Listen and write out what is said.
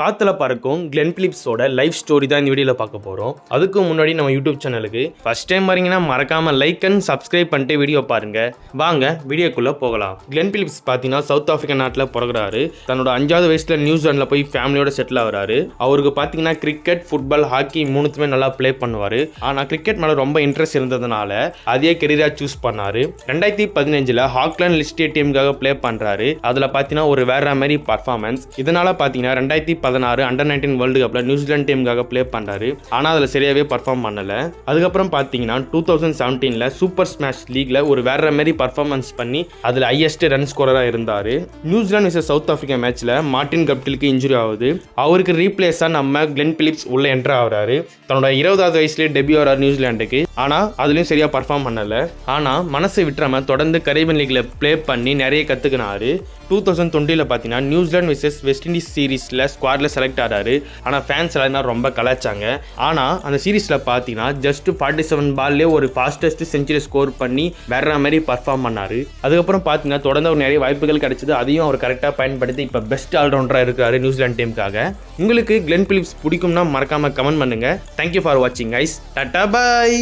காத்துல பறக்கும் Glenn பிலிப்ஸோட life story தான் இந்த வீடியோவில் பார்க்க போகிறோம் அதுக்கு முன்னாடி நம்ம யூடியூப் சேனலுக்கு ஃபர்ஸ்ட் டைம் வரீங்கன்னா மறக்காம லைக் அண்ட் சப்ஸ்கிரைப் பண்ணிட்டு வீடியோ பாருங்க. வாங்க வீடியோக்குள்ள போகலாம். கிளென் பிலிப்ஸ் பார்த்தீங்கன்னா சவுத் ஆப்பிரிக்கா நாட்டில் பிறகுறாரு. தன்னோட அஞ்சாவது வயசுல நியூசிலாண்டில் போய் ஃபேமிலியோட செட்டில் ஆகிறாரு. அவருக்கு பார்த்தீங்கன்னா கிரிக்கெட் ஃபுட்பால் ஹாக்கி மூணுத்துமே நல்லா ப்ளே பண்ணுவார். ஆனால் கிரிக்கெட் மேலே ரொம்ப இன்ட்ரெஸ்ட் இருந்ததுனால அதே கெரியராக சூஸ் பண்ணாரு. ரெண்டாயிரத்தி பதினஞ்சில் ஹாக்லாண்ட் லிஸ்டே டீமுக்காக ப்ளே பண்ணுறாரு அதில் பார்த்தீங்கன்னா ஒரு வேற மாதிரி பர்ஃபார்மன்ஸ் இதனால பார்த்தீங்கன்னா ரெண்டாயிரத்தி பதினாறு அண்டர் நைன்டீன் வேர்ல்டு கப்பில் நியூசிலாந்து டீமுக்காக ப்ளே பண்ணுறாரு ஆனால் அதில் சரியாகவே பர்ஃபார்ம் பண்ணல. அதுக்கப்புறம் பார்த்தீங்கன்னா டூ தௌசண்ட் செவன்டீனில் சூப்பர் ஸ்மாஷ் லீக்ல ஒரு வேற மாதிரி பர்ஃபார்மன்ஸ் பண்ணி அதில் ஹையஸ்ட் ரன் ஸ்கோரராக இருந்தார். New Zealand versus South Africa மேட்ச்சில் மார்டின் கப்டிலுக்கு இன்ஜுரி ஆகுது. அவருக்கு ரீப்ளேஸாக நம்ம கிளென் பிலிப்ஸ் உள்ள என்ட்ரு ஆகிறாரு. தன்னோட இருபதாவது வயசுலேயே டெபியூ ஆகிறார் நியூசிலாண்டுக்கு ஆனால் அதுலேயும் சரியாக பர்ஃபார்ம் பண்ணலை. ஆனால் மனசை விட்டுறாம தொடர்ந்து கரீபியன் லீக்ல ப்ளே பண்ணி நிறைய கற்றுக்கினாரு டூ தௌசண்ட் டுவெண்ட்டியில் பார்த்தீங்கன்னா நியூசிலாந்து விசஸ் வெஸ்ட் இண்டீஸ் சீரீஸில் ஸ்குவாடில் செலக்ட் ஆகிறாரு ஆனால் ஃபேன்ஸ் எல்லாம் ரொம்ப கலாச்சாங்க. ஆனால் அந்த சீரீஸில் பார்த்தீங்கன்னா ஜஸ்ட் ஃபார்ட்டி செவன் பால்லே ஒரு ஃபாஸ்டஸ்ட் செஞ்சுரி ஸ்கோர் பண்ணி வேற மாதிரி பர்ஃபார்ம் பண்ணார். அதுக்கப்புறம் பார்த்தீங்கன்னா தொடர்ந்து அவர் நிறைய வாய்ப்புகள் கிடைச்சது. அதையும் அவர் கரெக்டாக பயன்படுத்தி இப்போ பெஸ்ட் ஆல்ரவுண்டராக இருக்காரு நியூசிலாந்து டீமுக்காக உங்களுக்கு கிளென் பிலிப்ஸ் பிடிக்கும்னா மறக்காமல் கமெண்ட் பண்ணுங்க. தேங்க்யூ ஃபார் வாட்சிங் ஐஸ் டட்டா பாய்